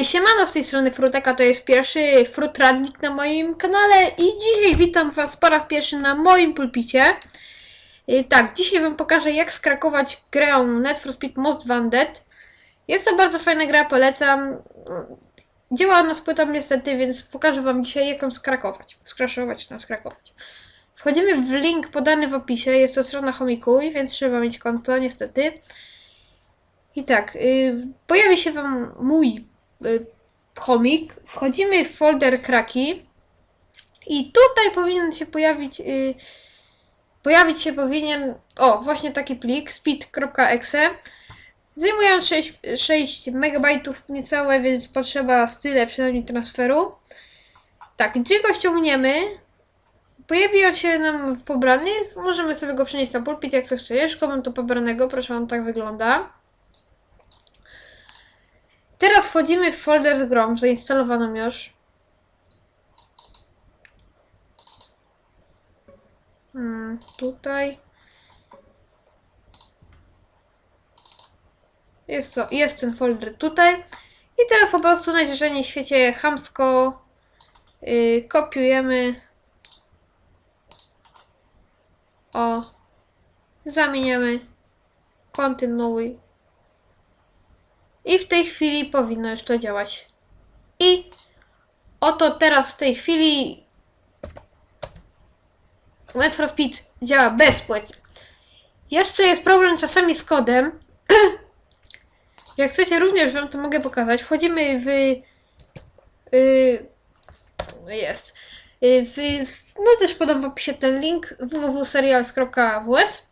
Hej, siemano, z tej strony Fruteka, to jest pierwszy Frutradnik na moim kanale i dzisiaj witam Was po raz pierwszy na moim pulpicie. Y, Tak, dzisiaj Wam pokażę jak skrakować grę Net for Speed Most Wanted. Jest to bardzo fajna gra, polecam. Działa ona z płytą niestety, więc pokażę Wam dzisiaj jak ją skrakować. Skraszować, no skrakować. Wchodzimy w link podany w opisie, jest to strona Homikuj, więc trzeba mieć konto niestety. I tak, y, pojawi się Wam mój chomik. Wchodzimy w folder kraki. I tutaj powinien się pojawić. Y, pojawić się powinien. O, właśnie taki plik speed.exe. Zajmują 6, 6 MB niecałe, więc potrzeba tyle przynajmniej transferu. Tak, gdzie go ściągniemy? Pojawi on się nam w pobranych. Możemy sobie go przenieść na pulpit, jak ktoś chce. Szkoda mam to pobranego, proszę, on tak wygląda. Wchodzimy w folder z grą, zainstalowaną już. Hmm, tutaj. Jest co, jest ten folder tutaj. I teraz po prostu najzwyczajniej w świecie chamsko yy, kopiujemy. O. Zamieniamy. Kontynuuj. I w tej chwili powinno już to działać. I oto teraz w tej chwili Net for Speed działa bez płyt. Jeszcze jest problem czasami z kodem. Jak chcecie również wam to mogę pokazać. Wchodzimy w yy, jest yy, w, no też podam w opisie ten link www.serials.ws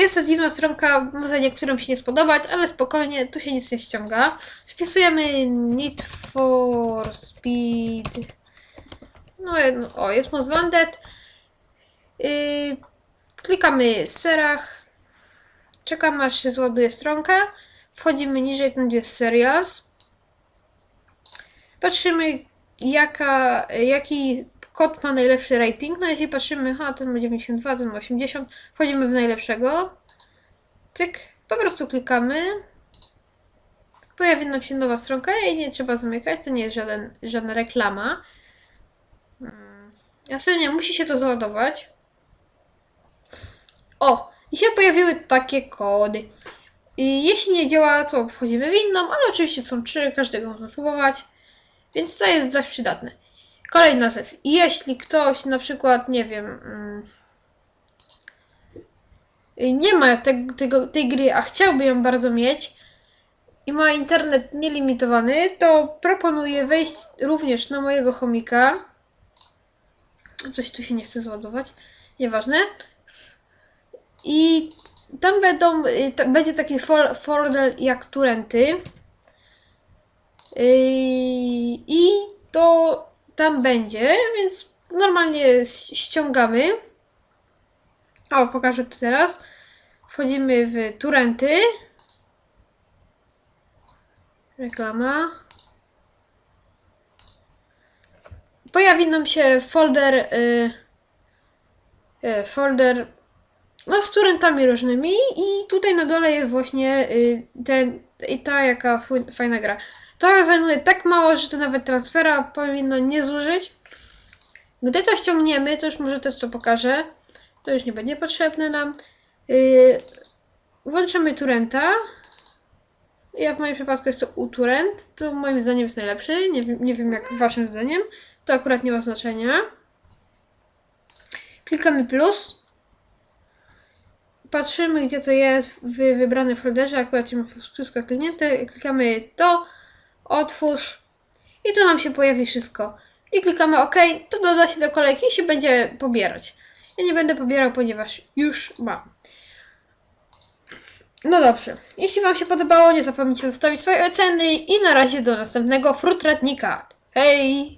jest to dziwna stronka, może niektórym się nie spodobać, ale spokojnie, tu się nic nie ściąga. Wpisujemy Need for Speed. No, o, jest Most Wanted. Yy, klikamy Serach. Czekamy aż się zładuje stronka. Wchodzimy niżej, tam gdzie jest Serials. Patrzymy jaka, jaki kod ma najlepszy rating. No jeśli patrzymy, ha, ten ma 92, ten ma 80, wchodzimy w najlepszego. Cyk, po prostu klikamy. Pojawi nam się nowa stronka i nie trzeba zamykać, to nie jest żaden, żadna reklama. Hmm. Jasne, musi się to załadować. O, i się pojawiły takie kody. I jeśli nie działa, to wchodzimy w inną, ale oczywiście są trzy, każdego można spróbować. Więc to jest dość przydatne. Kolejna rzecz. Jeśli ktoś na przykład, nie wiem, mm, nie ma te, tego, tej gry, a chciałby ją bardzo mieć i ma internet nielimitowany, to proponuję wejść również na mojego chomika. Coś tu się nie chce zładować. Nieważne. I tam będą, y, będzie taki fol- folder jak turenty. Yy, I to tam będzie, więc normalnie ściągamy. O, pokażę to teraz. Wchodzimy w turenty. Reklama. Pojawi nam się folder. y, y, folder. No, z turentami różnymi. I tutaj na dole jest właśnie y, ten. I ta jaka fajna gra. To zajmuje tak mało, że to nawet transfera powinno nie zużyć. Gdy to ściągniemy, to już może też to pokażę. To już nie będzie potrzebne nam. Yy, włączymy Turenta. Ja w moim przypadku jest to uTurent. To moim zdaniem jest najlepszy. Nie nie wiem jak waszym zdaniem. To akurat nie ma znaczenia. Klikamy plus. Patrzymy, gdzie to jest w wybranym folderze. Akurat mam wszystko kliknięte. Klikamy to. Otwórz. I tu nam się pojawi wszystko. I klikamy OK. To doda się do kolejki i się będzie pobierać. Ja nie będę pobierał, ponieważ już mam. No dobrze. Jeśli Wam się podobało, nie zapomnijcie zostawić swojej oceny i na razie do następnego frutratnika. Hej!